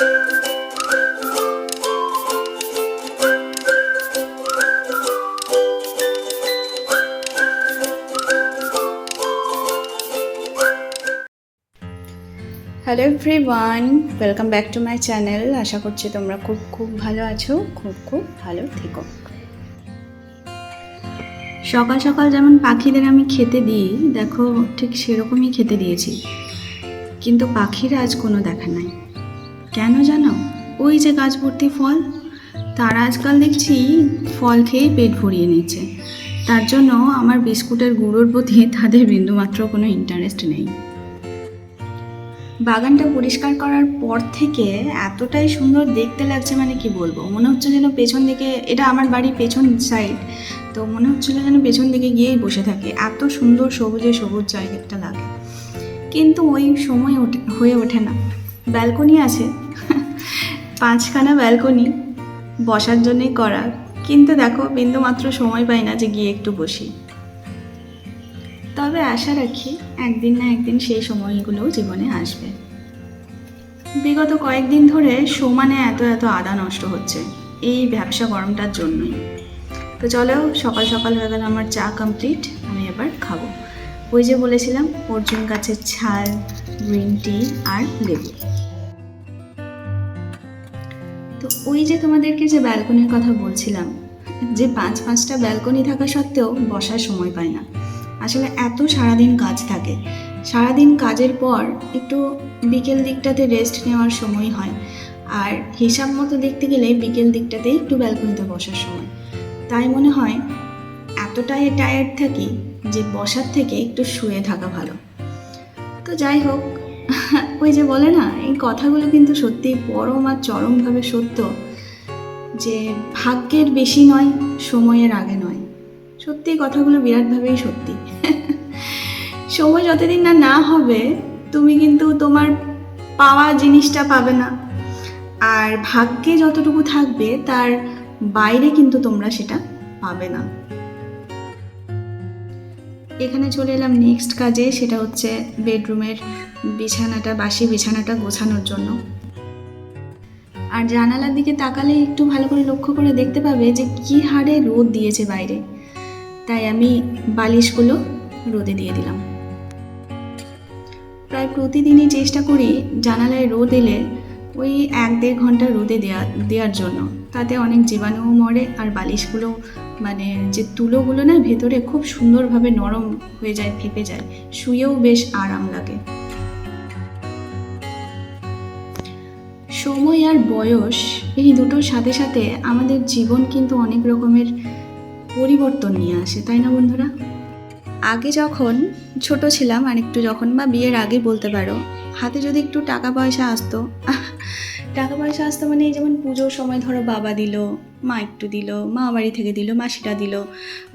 Hello everyone welcome back to my channel আশা করছি তোমরা খুব খুব ভালো আছো, খুব খুব ভালো থেকো। সকাল সকাল যেমন পাখিদের আমি খেতে দিই, দেখো ঠিক সেরকমই খেতে দিয়েছি। কিন্তু পাখির আজ কোনো দেখা নাই। কেন জানো? ওই যে গাছ ভর্তি ফল। তারা আজকাল দেখছি ফল খেয়েই পেট ভরিয়ে নিচ্ছে। তার জন্য আমার বিস্কুটের গুঁড়োর প্রতি তাদের বিন্দুমাত্র কোনো ইন্টারেস্ট নেই। বাগানটা পরিষ্কার করার পর থেকে এতটাই সুন্দর দেখতে লাগছে মানে কি বলব? মনে হচ্ছে যেন পেছন দিকে, এটা আমার বাড়ির পেছন সাইড তো মনে হচ্ছিল যেন পেছন দিকে গিয়েই বসে থাকে। এত সুন্দর সবুজে সবুজ জায়গাটা লাগে। কিন্তু ওই সময় হয়ে ওঠে না। ব্যালকনি আছে। পাঁচখানা ব্যালকনি বসার জন্যই করা কিন্তু দেখো, বিন্দুমাত্র সময় পাই না যে গিয়ে একটু বসি। তবে আশা রাখি একদিন না একদিন সেই সময়গুলোও জীবনে আসবে। বিগত কয়েকদিন ধরে সমানে এত এত আদা নষ্ট হচ্ছে এই ব্যবসা গরমটার জন্যই। তো চলো, সকাল সকাল হয়ে গেল আমার চা কমপ্লিট আমি এবার খাব। ওই যে বলেছিলাম, অর্জুন গাছের ছাল গ্রিন টি আর লেবু। তো ওই যে তোমাদেরকে যে ব্যালকনির কথা বলছিলাম, যে পাঁচ পাঁচটা ব্যালকনি থাকা সত্ত্বেও বসার সময় পায় না। আসলে এত সারাদিন কাজ থাকে। সারাদিন কাজের পর একটু বিকেল দিকটাতে রেস্ট নেওয়ার সময় হয়। আর হিসাব মতো দেখতে গেলে বিকেল দিকটাতেই একটু ব্যালকনিতে বসার সময়। তাই মনে হয় এতটাই টায়ার্ড থাকি যে বসার থেকে একটু শুয়ে থাকা ভালো। তো যাই হোক ওই যে বলে না, এই কথাগুলো কিন্তু সত্যিই পরম আর চরমভাবে সত্য যে ভাগ্যের বেশি নয়, সময়ের আগে নয়। সত্যি কথাগুলো বিরাটভাবেই সত্যি। সময় যতদিন না না হবে, তুমি কিন্তু তোমার পাওয়া জিনিসটা পাবে না। আর ভাগ্যে যতটুকু থাকবে, তার বাইরে কিন্তু তোমরা সেটা পাবে না। এখানে চলে এলাম নেক্সট কাজে, সেটা হচ্ছে বেডরুমের বিছানাটা, বাসি বিছানাটা গোছানোর জন্য। আর জানালার দিকে তাকালে একটু ভালো করে লক্ষ্য করে দেখতে পাবে যে কি হারে রোদ দিয়েছে বাইরে। তাই আমি বালিশগুলো রোদে দিয়ে দিলাম। প্রায় প্রতিদিনই চেষ্টা করি জানালায় রোদ এলে ওই এক দেড় ঘণ্টা রোদে দেওয়া দেওয়ার জন্য। তাতে অনেক জীবাণুও মরে আর বালিশগুলো মানে যে তুলোগুলো না ভেতরে খুব সুন্দরভাবে নরম হয়ে যায়, ফেপে যায়, শুয়েও বেশ আরাম লাগে। সময় আর বয়স এই দুটোর সাথে সাথে আমাদের জীবন কিন্তু অনেক রকমের পরিবর্তন নিয়ে আসে, তাই না বন্ধুরা? আগে যখন ছোট ছিলাম আর একটু যখন, বা বিয়ের আগে বলতে পারো, হাতে যদি একটু টাকা পয়সা আসতো টাকা পয়সা আসতো মানে যেমন পুজোর সময় ধরো বাবা দিল, মা একটু দিল, মা বাড়ি থেকে দিল মাসিটা দিল,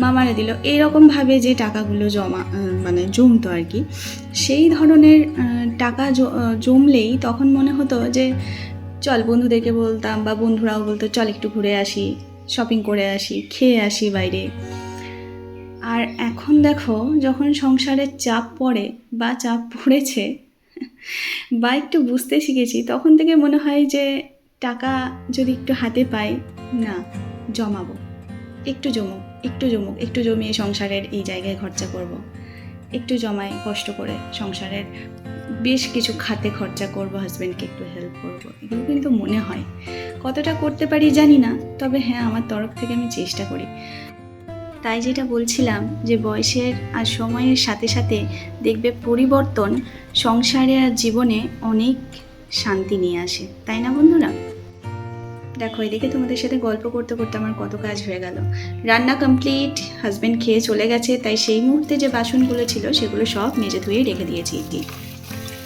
মামারা দিল এইরকমভাবে যে টাকাগুলো জমা মানে জমতো আর কি, সেই ধরনের টাকা জমলেই তখন মনে হতো যে চল বন্ধুদেরকে বলতাম বা বন্ধুরাও বলতো, চল একটু ঘুরে আসি শপিং করে আসি, খেয়ে আসি বাইরে। আর এখন দেখো যখন সংসারের চাপ পড়ে বা চাপ পড়েছে বা একটু বুঝতে শিখেছি, তখন থেকে মনে হয় যে টাকা যদি একটু হাতে পাই, না, জমাবো। একটু জমুক একটু জমুক, একটু জমিয়ে সংসারের এই জায়গায় খরচা করব। একটু জমাই কষ্ট করে সংসারের বেশ কিছু খাতে খরচা করব হাজব্যান্ডকে একটু হেল্প করব। এগুলো কিন্তু মনে হয়। কতটা করতে পারি জানি না, তবে হ্যাঁ আমার তরফ থেকে আমি চেষ্টা করি। তাই যেটা বলছিলাম যে বয়সের আর সময়ের সাথে সাথে দেখবে পরিবর্তন সংসারে আর জীবনে অনেক শান্তি নিয়ে আসে। তাই না বন্ধুরা? দেখো, এদিকে তোমাদের সাথে গল্প করতে করতে আমার কত কাজ হয়ে গেল। রান্না কমপ্লিট হাজব্যান্ড খেয়ে চলে গেছে, তাই সেই মুহূর্তে যে বাসনগুলো ছিল সেগুলো সব মেজে ধুয়ে রেখে দিয়েছি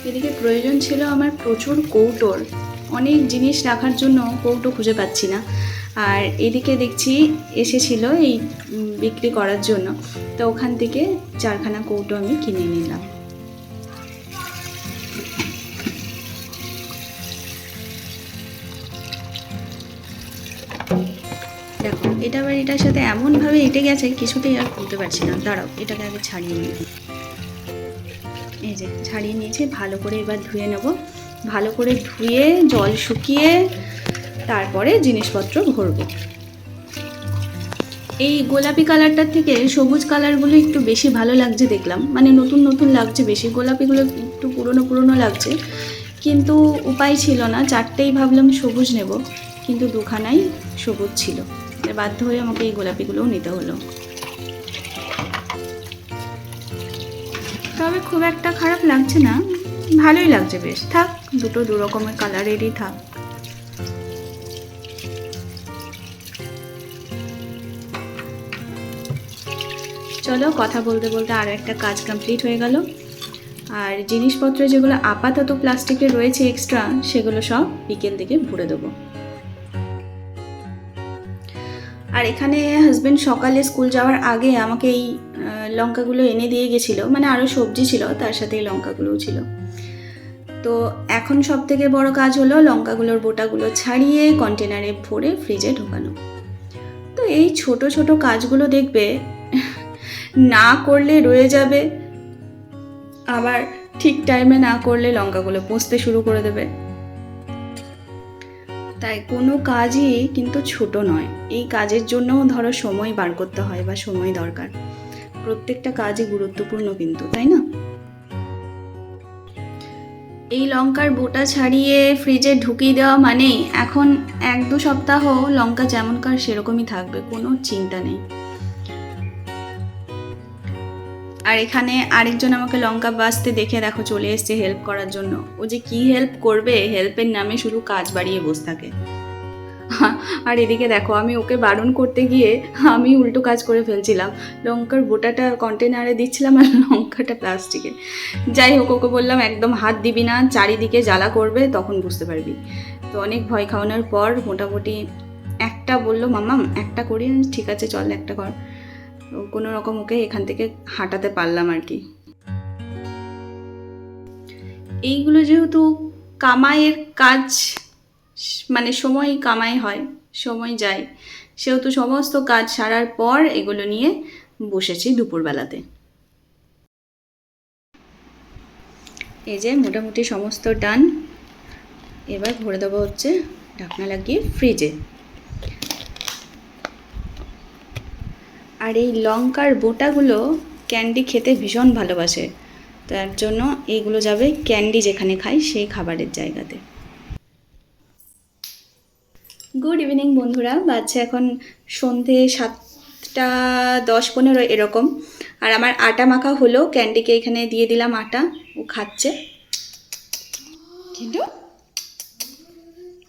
এদিকে প্রয়োজন ছিল আমার প্রচুর কৌটোর। অনেক জিনিস রাখার জন্য কৌটো খুঁজে পাচ্ছি না। আর এদিকে দেখছি এসেছিল এই বিক্রি করার জন্য। তো ওখান থেকে চারখানা কৌটো আমি কিনে নিলাম। দেখো, এটা আবার এটার সাথে এমনভাবে এঁটে গেছে, কিছুতেই আর খুলতে পারছি না। দাঁড়াও, এটাকে আগে ছাড়িয়ে নিই। এই যে, ছাড়িয়ে নিয়েছি, ভালো করে এবার ধুয়ে নেব। ভালো করে ধুয়ে, জল শুকিয়ে তারপরে জিনিসপত্র ভরবো। এই গোলাপি কালারটার থেকে সবুজ কালারগুলো একটু বেশি ভালো লাগছে দেখলাম। মানে নতুন নতুন লাগছে বেশি, গোলাপিগুলো একটু পুরনো পুরনো লাগছে। কিন্তু উপায় ছিল না, চারটেই ভাবলাম সবুজ নেব, কিন্তু দুখানাই সবুজ ছিল। বাধ্য হয়ে আমাকে এই গোলাপিগুলোও নিতে হলো। তবে খুব একটা খারাপ লাগছে না, ভালোই লাগছে বেশ। থাক, দুটো দু রকমের কালারেরই থাক। চলো কথা বলতে বলতে আরও একটা কাজ কমপ্লিট হয়ে গেল। আর জিনিসপত্র যেগুলো আপাতত প্লাস্টিকে রয়েছে এক্সট্রা সেগুলো সব বিকেল দিকে ভরে দেবো। আর এখানে হাজবেন্ড সকালে স্কুল যাওয়ার আগে আমাকে এই লঙ্কাগুলো এনে দিয়ে গেছিল। মানে আরও সবজি ছিল, তার সাথে এই লঙ্কাগুলোও ছিল। তো এখন সব থেকে বড় কাজ হলো লঙ্কাগুলোর বোটাগুলো ছাড়িয়ে কন্টেনারে ভরে ফ্রিজে ঢোকানো। তো এই ছোট ছোট কাজগুলো দেখবে না করলে রয়ে যাবে। আবার ঠিক টাইমে না করলে লঙ্কাগুলো পচতে শুরু করে দেবে। তাই কোনো কাজই কিন্তু ছোট নয়। এই কাজের জন্যও ধরো সময় বার করতে হয় বা সময় দরকার। প্রত্যেকটা কাজই গুরুত্বপূর্ণ কিন্তু, তাই না? এই লঙ্কার বোটা ছাড়িয়ে ফ্রিজে ঢুকিয়ে দেওয়া মানেই এখন এক দু সপ্তাহ লঙ্কা যেমনকার সেরকমই থাকবে, কোনো চিন্তা নেই। আর এখানে আরেকজন আমাকে লঙ্কা বাছতে দেখে দেখো চলে এসছে হেল্প করার জন্য। ও যে কি হেল্প করবে হেল্পের নামে শুধু কাজ বাড়িয়ে বসে থাকে। আর এদিকে দেখো, আমি ওকে বারণ করতে গিয়ে আমি উল্টো কাজ করে ফেলছিলাম। লঙ্কার বোটাটা কন্টেনারে দিচ্ছিলাম আর লঙ্কাটা প্লাস্টিকে যাই হোক, ওকে বললাম, একদম হাত দিবি না, চারিদিকে জ্বালা করবে, তখন বুঝতে পারবি। তো অনেক ভয় খাওয়ানোর পর মোটামুটি একটা বলল, মামাম, একটা করি ঠিক আছে, চল একটা কর। কোনো রকম ওকে এখান থেকে হাঁটাতে পারলাম আর কি। এইগুলো যেহেতু কামাইয়ের কাজ মানে সময় কামাই হয়, সময় যায়। সেহেতু সমস্ত কাজ সারার পর এগুলো নিয়ে বসেছি দুপুরবেলাতে। এই যে মোটামুটি সমস্ত ডান এবার ভরে দেবো হচ্ছে ঢাকনা লাগিয়ে ফ্রিজে আর এই লঙ্কার বোটাগুলো ক্যান্ডি খেতে ভীষণ ভালোবাসে। তার জন্য এইগুলো যাবে ক্যান্ডি যেখানে খাই সেই খাবারের জায়গাতে। গুড ইভিনিং বন্ধুরা বাচ্চা এখন সন্ধে সাতটা দশ পনেরো এরকম। আর আমার আটা মাখা হলো, ক্যান্ডিকে এখানে দিয়ে দিলাম আটা, ও খাচ্ছে। কিন্তু?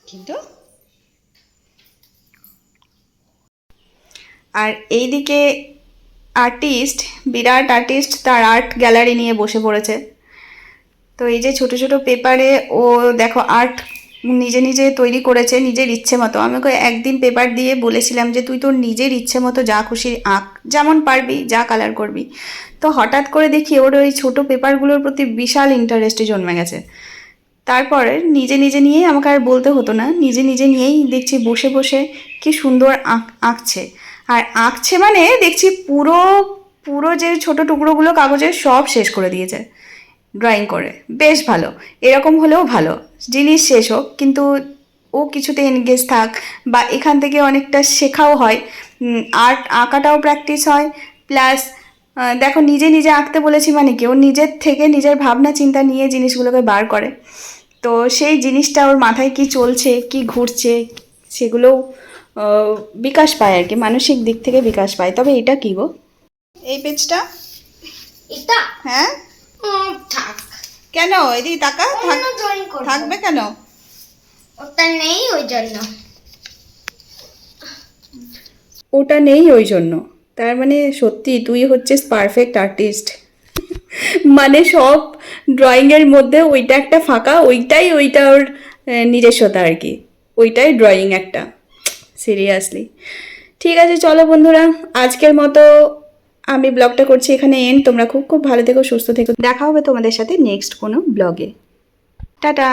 কিন্তু? আর এইদিকে আর্টিস্ট বিরাট আর্টিস্ট তার আর্ট গ্যালারি নিয়ে বসে পড়েছে। তো এই যে ছোট ছোট পেপারে ও দেখো আর্ট নিজে নিজে তৈরি করেছে, নিজের ইচ্ছে মতো। আমি ওকে একদিন পেপার দিয়ে বলেছিলাম যে, তুই তোর নিজের ইচ্ছে মতো যা খুশি আঁক, যেমন পারবি, যা কালার করবি। তো হঠাৎ করে দেখি ওর ওই ছোটো পেপারগুলোর প্রতি বিশাল ইন্টারেস্টে জন্মে গেছে। তারপরে নিজে নিজে নিয়েই আমাকে আর বলতে হতো না, নিজে নিজে নিয়েই দেখছি বসে বসে কি সুন্দর আঁক, আঁকছে। আর আঁকছে মানে দেখছি পুরো পুরো যে ছোট টুকরোগুলো কাগজের সব শেষ করে দিয়েছে। ড্রয়িং করে। বেশ ভালো। এরকম হলেও ভালো। জিনিস শেষ হোক, কিন্তু ও কিছুতে এনগেজ থাক বা এখান থেকে অনেকটা শেখাও হয়। আর্ট আঁকাটাও প্র্যাকটিস হয়। প্লাস দেখো নিজে নিজে আঁকতে বলেছি মানে কি, ও নিজের থেকে নিজের ভাবনা চিন্তা নিয়ে জিনিসগুলোকে বার করে। তো সেই জিনিসটা ওর মাথায় কি চলছে, কি ঘুরছে, সেগুলোও বিকাশ পায় আর কি মানসিক দিক থেকে বিকাশ পায়। তবে এটা কি গো? এই পেজটা? এটা? হ্যাঁ? থাক। কেন? এদিকে তাকা অন্য থাকবে কেন? ওটা নেই ওই জন্য। ওটা নেই ওই জন্য। তার মানে সত্যি তুই হচ্ছিস পারফেক্ট আর্টিস্ট মানে সব ড্রয়িংয়ের মধ্যে ওইটা একটা ফাঁকা ওইটাই ওইটা ওর নিজস্বতা আর কি। ওইটাই ড্রয়িং একটা। সিরিয়াসলি ঠিক আছে, চলো বন্ধুরা, আজকের মতো আমি ব্লগটা করছি এখানে এন তোমরা খুব খুব ভালো থেকো, সুস্থ থেকো। দেখা হবে তোমাদের সাথে নেক্সট কোনো ব্লগে। টাটা!